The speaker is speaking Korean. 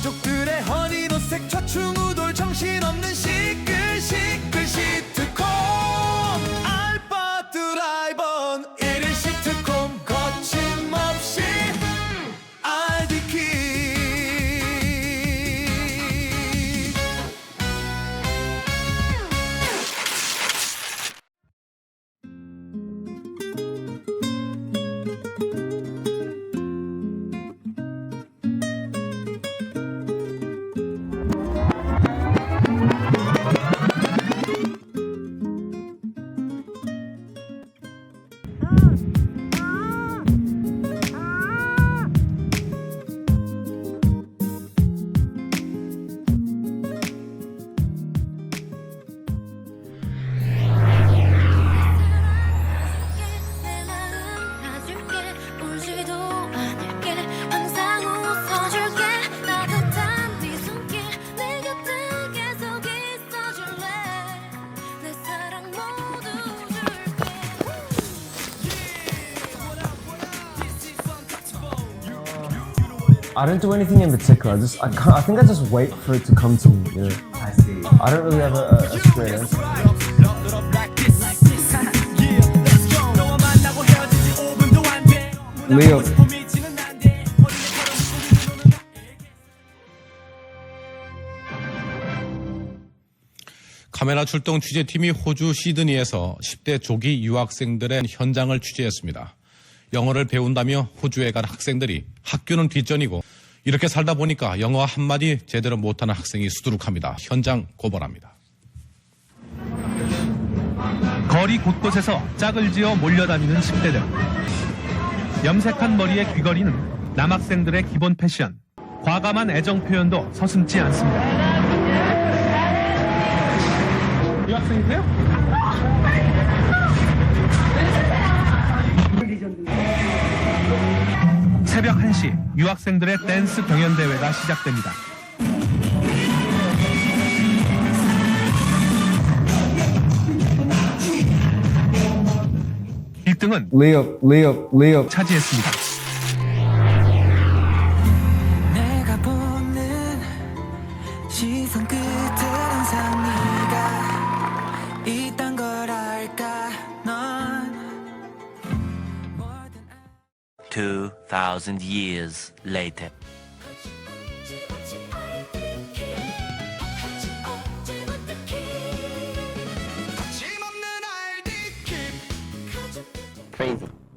가족들의 허니노색 좌충우돌 정신없는 시 I don't do anything in particular. I just I, can't, I think I just wait for it to come to me. You know? I see. I don't really have a, a, a straight answer. Leo. 카메라 출동 취재팀이 호주 시드니에서 10대 조기 유학생들의 현장을 취재했습니다. 영어를 배운다며 호주에 간 학생들이 학교는 뒷전이고 이렇게 살다 보니까 영어 한마디 제대로 못하는 학생이 수두룩합니다. 현장 고발합니다. 거리 곳곳에서 짝을 지어 몰려다니는 10대들. 염색한 머리에 귀걸이는 남학생들의 기본 패션. 과감한 애정 표현도 서슴지 않습니다. 유학생이세요? 1시 유학생들의 댄스 경연대회가 시작됩니다. 일등은 Leo, Leo, Leo. 차지했습니다. 시선 끝엔 항상 네가 있단 걸 2,000 years later. Crazy.